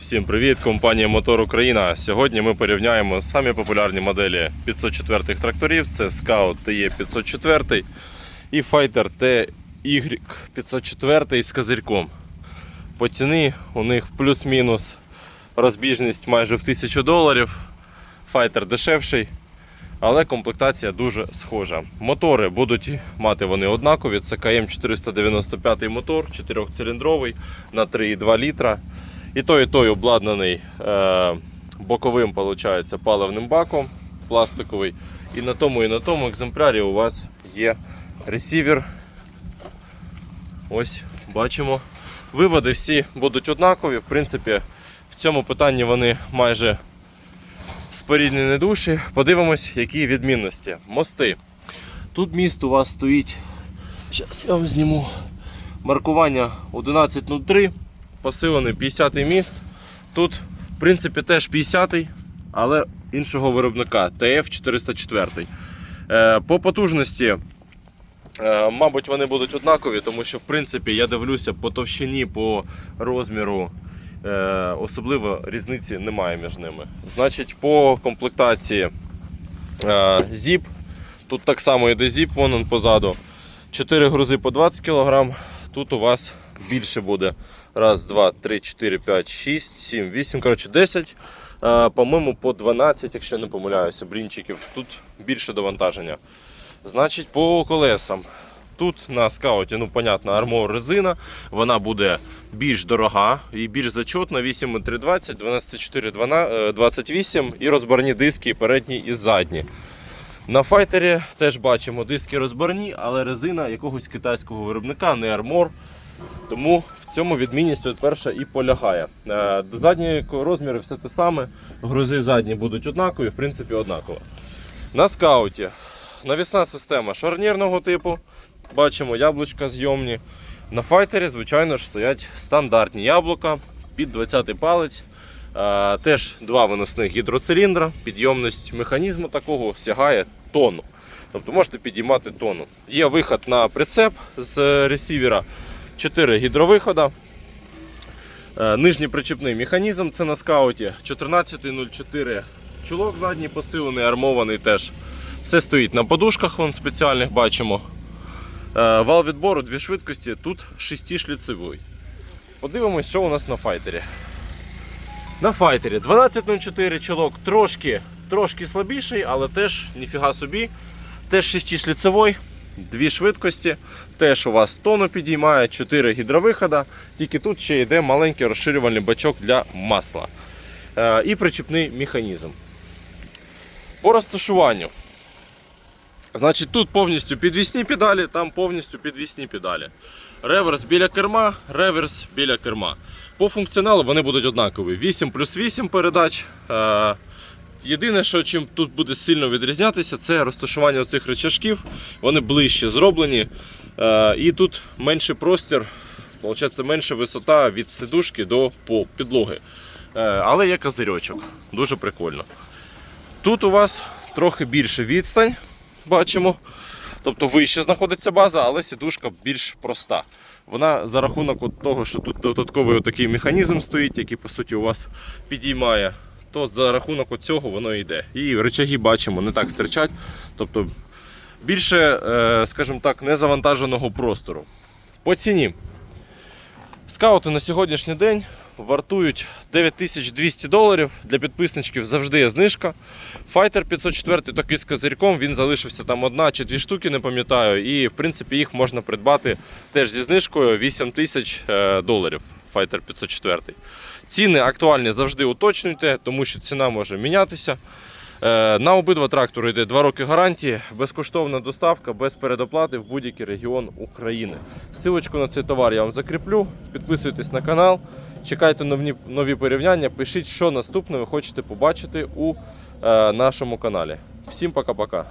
Всім привіт! Компанія Мотор Україна. Сьогодні ми порівняємо самі популярні моделі 504 тракторів. Це Scout TE 504 і Fighter TY 504 з козирьком. По ціні у них плюс-мінус розбіжність майже в 1000 доларів. Fighter дешевший, але комплектація дуже схожа. Мотори будуть мати вони однакові. Це КМ 495 мотор, 4-циліндровий на 3,2 літра. І той, і той обладнаний е, боковим получається, паливним баком пластиковий. І на тому, і на тому екземплярі у вас є ресівер. Ось бачимо. Виводи всі будуть однакові. В принципі, в цьому питанні вони майже споріднені душі. Подивимось, які відмінності. Мости. Тут міст у вас стоїть. Зараз я вам зніму. Маркування 1103 посилений 50-й міст. Тут, в принципі, теж 50-й, але іншого виробника TF404. Е, По потужності, е, мабуть, вони будуть однакові, тому що, в принципі, я дивлюся по товщині, по розміру. е, Особливо різниці немає між ними. Значить, по комплектації ZIP. Тут так само йде ZIP, вон он позаду. 4 грузи по 20 кг. Тут у вас більше буде. Раз, два, три, чотири, п'ять, шість, сім, вісім. Коротше, 10. Е, По-моєму, по 12, якщо не помиляюся, брінчиків. Тут більше довантаження. Значить, по колесам. Тут на скауті, ну, понятно, армор резина. Вона буде більш дорога і більш зачетна. 8,320, 12,4, 28 і розборні диски, і передні і задні. На файтері теж бачимо диски розборні, але резина якогось китайського виробника, не армор. Тому в цьому відмінність от перша і полягає. Е, Задні розміри все те саме, грузи задні будуть однакові, в принципі, однаково. На скауті навісна система шарнірного типу. Бачимо яблучка зйомні. На файтері, звичайно ж, стоять стандартні яблука під 20 палець. Теж два виносних гідроциліндра. Підйомність механізму такого сягає тонну. Тобто можете підіймати тонну. Є виход на прицеп з ресівера. 4 гідровихода. Е, Нижній причепний механізм це на скауті 14.04 чулок задній посилений, армований теж. Все стоїть на подушках вон спеціальних бачимо. Е, Вал відбору, дві швидкості, тут 6 шліцевий. Подивимось, що у нас на файтері. На файтері 12.04 чолок трошки, трошки слабіший, але теж ніфіга собі. Теж 6 ліцевой, дві швидкості. Теж у вас тону підіймає, 4 гідровихода. Тільки тут ще йде маленький розширювальний бачок для масла. Е, І причіпний механізм. По розташуванню. Значить, тут повністю підвісні педалі, там повністю підвісні педалі. Реверс біля керма, реверс біля керма. По функціоналу вони будуть однакові. 8 плюс 8 передач. Е, Єдине, що чим тут буде сильно відрізнятися, це розташування цих рычажків. Вони ближче зроблені. Е, І тут менший простір, виходить, менша висота від сидушки до підлоги. Е, Але є козирьочок. Дуже прикольно. Тут у вас трохи більше відстань, бачимо. Тобто вище знаходиться база, але сідушка більш проста. Вона за рахунок от того, що тут додатковий такий механізм стоїть, який по суті у вас підіймає, то за рахунок цього воно йде. І речаги бачимо, не так стирчать. Тобто більше, е, скажімо так, незавантаженого простору. По ціні. Скаути на сьогоднішній день вартують 9200 доларів. Для підписничків завжди є знижка. Fighter 504 такий з козирьком, він залишився там одна чи дві штуки, не пам'ятаю. І в принципі їх можна придбати теж зі знижкою 8 тисяч е, доларів. Fighter 504. Ціни актуальні завжди уточнюйте, тому що ціна може мінятися. Е, На обидва трактори йде 2 роки гарантії, безкоштовна доставка без передоплати в будь-який регіон України. Силочку на цей товар я вам закріплю. Підписуйтесь на канал, чекайте нові, нові порівняння, пишіть, що наступне ви хочете побачити у е, нашому каналі. Всім пока-пока.